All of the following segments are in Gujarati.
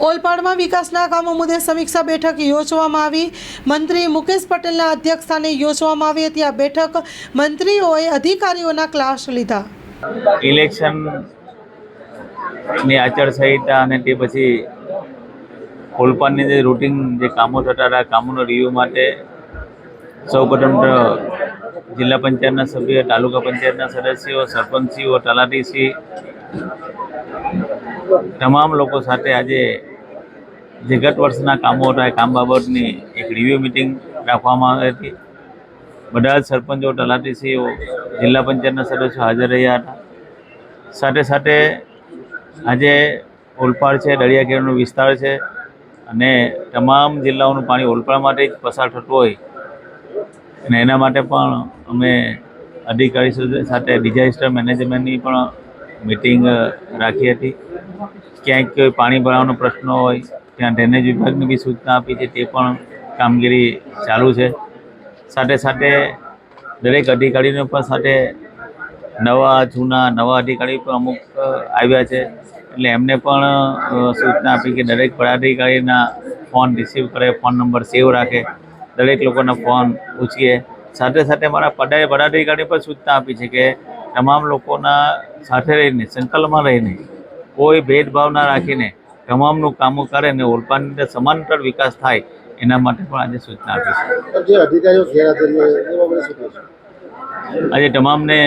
ઓલપાડમાં વિકાસના કામો મુદ્દે સમીક્ષા બેઠક યોજવામાં આવી. મંત્રી મુકેશ પટેલના અધ્યક્ષસ્થાને યોજવામાં આવી હતી. આ બેઠક મંત્રીઓએ અધિકારીઓના ક્લાસ લીધા. ઇલેક્શન ઇલેક્શનની આચારસંહિતા અને તે પછી ઓલપાડની જે રૂટિન, જે કામો થતા હતા, કામોનો રિવ્યૂ માટે સૌપ્રથમ જિલ્લા પંચાયતના સભ્ય, તાલુકા પંચાયતના સદસ્યો સરપંચીઓ તલાટીશ્રી તમામ લોકો સાથે આજે જે ગત વર્ષના કામો હતા, એ કામ બાબતની એક રિવ્યૂ મિટિંગ રાખવામાં આવી હતી. બધા જ સરપંચો, તલાટીસીઓ, જિલ્લા પંચાયતના સદસ્યો હાજર રહ્યા હતા. સાથે સાથે આજે ઓલપાડ છે દરિયા કિનારાનો વિસ્તાર છે અને તમામ જિલ્લાઓનું પાણી ઓલપાડમાંથી જ પસાર થતું હોય. અને એના માટે પણ અમે અધિકારી સાથે ડિઝાસ્ટર મેનેજમેન્ટની પણ મિટિંગ રાખી હતી. ક્યાંક પાણી ભરાવાનો પ્રશ્ન હોય, ત્યાં ડ્રેનેજ વિભાગની બી સૂચના આપી છે, તે પણ કામગીરી ચાલુ છે. સાથે સાથે દરેક અધિકારીને પણ સાથે નવા, જૂના, નવા અધિકારી પણ અમુક આવ્યા છે. એટલે એમને પણ સૂચના આપી કે દરેક પદાધિકારીના ફોન રિસીવ કરે, ફોન નંબર સેવ રાખે, દરેક લોકોના ફોન ઉચકે સાથે સાથે મારા પદાધિકારી પણ સૂચના આપી છે કે તમામ લોકોના સાથે રહીને, સંકલનમાં રહીને કોઈ ભેદભાવ ના રાખીને તમામનું કામો કરે અને ઓલપાડની અંદર સમાંતર વિકાસ થાય એના માટે પણ આજે સૂચના આપી છે. આજે તમામને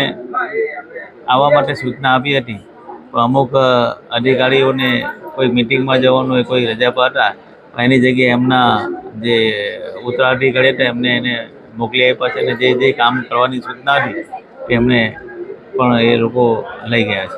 આવવા માટે સૂચના આપી હતી પણ અમુક અધિકારીઓને કોઈ મિટિંગમાં જવાનું હોય કોઈ રજા પર હતા એની જગ્યાએ એમના જે ઉત્તરાધિકારી હતા એમને એને મોકલી આપ્યા છે અને જે જે કામ કરવાની સૂચના હતી એમને પણ એ લોકો લઈ ગયા છે.